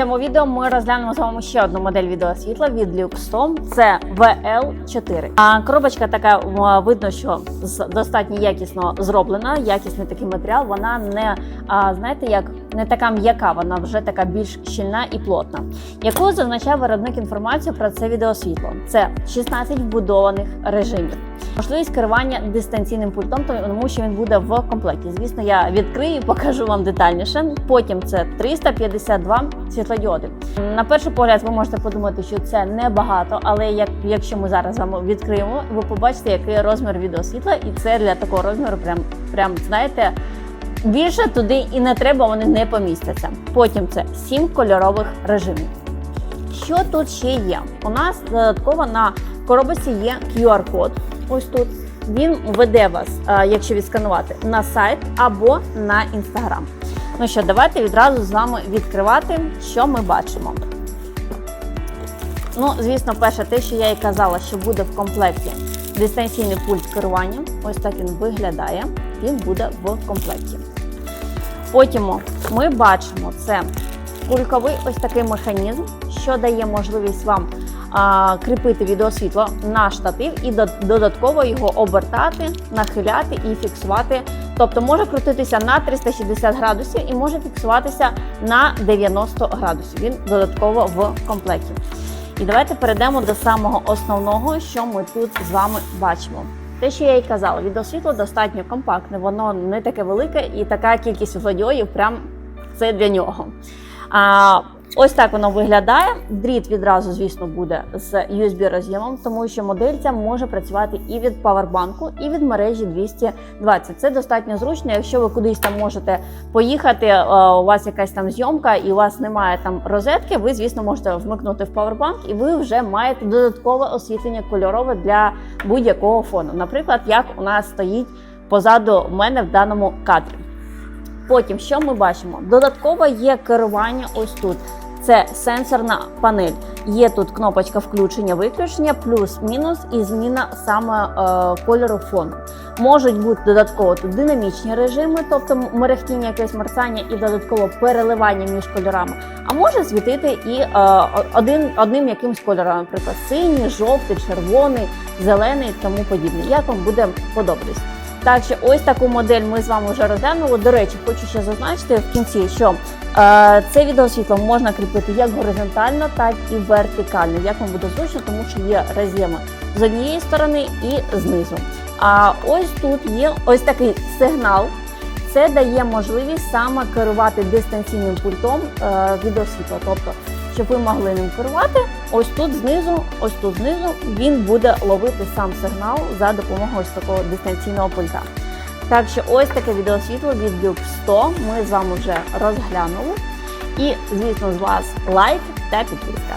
цьому відео ми розглянемо з вами ще одну модель відеосвітла від Luxom. Це VL4. А коробочка така видно, що достатньо якісно зроблена, якісний такий матеріал. Вона не знаєте, як не така м'яка, вона вже така більш щільна і плотна. Яку зазначає виробник інформацію про це відеосвітло? Це 16 вбудованих режимів. Можливість керування дистанційним пультом, тому що він буде в комплекті. Звісно, я відкрию і покажу вам детальніше. Потім це 352 світлодіоди. На перший погляд, ви можете подумати, що це небагато, але як, якщо ми зараз з вами відкриємо, ви побачите, який розмір відеосвітла, і це для такого розміру, прям, прям знаєте. Більше туди і не треба, вони не помістяться. Потім це 7 кольорових режимів. Що тут ще є? У нас додатково на коробці є QR-код. Ось тут. Він веде вас, е, якщо відсканувати, на сайт або на інстаграм. Ну що, давайте відразу з вами відкривати, що ми бачимо. Ну, звісно, перше, те, що я і казала, що буде в комплекті дистанційний пульт керування. Ось так він виглядає. Він буде в комплекті. Потім ми бачимо це кульковий ось такий механізм, що дає можливість вам а, кріпити відеосвітло на штатив і до- додатково його обертати, нахиляти і фіксувати. Тобто може крутитися на 360 градусів і може фіксуватися на 90 градусів. Він додатково в комплекті. І давайте перейдемо до самого основного, що ми тут з вами бачимо. Те, що я і казала, відеосвітло достатньо компактне, воно не таке велике, і така кількість світлодіодів прям це для нього. А, ось так воно виглядає. Дріт відразу, звісно, буде з USB роз'ємом, тому що модель ця може працювати і від павербанку, і від мережі 220. Це достатньо зручно, якщо ви кудись там можете поїхати, е, у вас якась там зйомка, і у вас немає там розетки. Ви, звісно, можете вмикнути в павербанк, і ви вже маєте додаткове освітлення кольорове для будь-якого фону. Наприклад, як у нас стоїть позаду мене в даному кадрі. Потім, що ми бачимо? Додатково є керування ось тут. Це сенсорна панель. Є тут кнопочка включення-виключення, плюс-мінус і зміна саме е, кольору фону. Можуть бути додатково тут динамічні режими, тобто мерехтіння, якесь мерцання і додатково переливання між кольорами. А може світити і е, один, одним якимсь кольором, наприклад, синій, жовтий, червоний, зелений тому подібне. Як вам буде подобатись? Так що ось таку модель ми з вами вже розглянули. До речі, хочу ще зазначити в кінці, що е, це відеосвітло можна кріпити як горизонтально, так і вертикально. Як вам буде зручно, тому що є роз'єми з однієї сторони і знизу. А ось тут є ось такий сигнал. Це дає можливість саме керувати дистанційним пультом е, відеосвітла. Тобто, щоб ви могли ним керувати, ось тут знизу, ось тут знизу він буде ловити сам сигнал за допомогою ось такого дистанційного пульта. Так що ось таке відеосвітло від Lux 100 ми з вами вже розглянули. І, звісно, з вас лайк та підписка.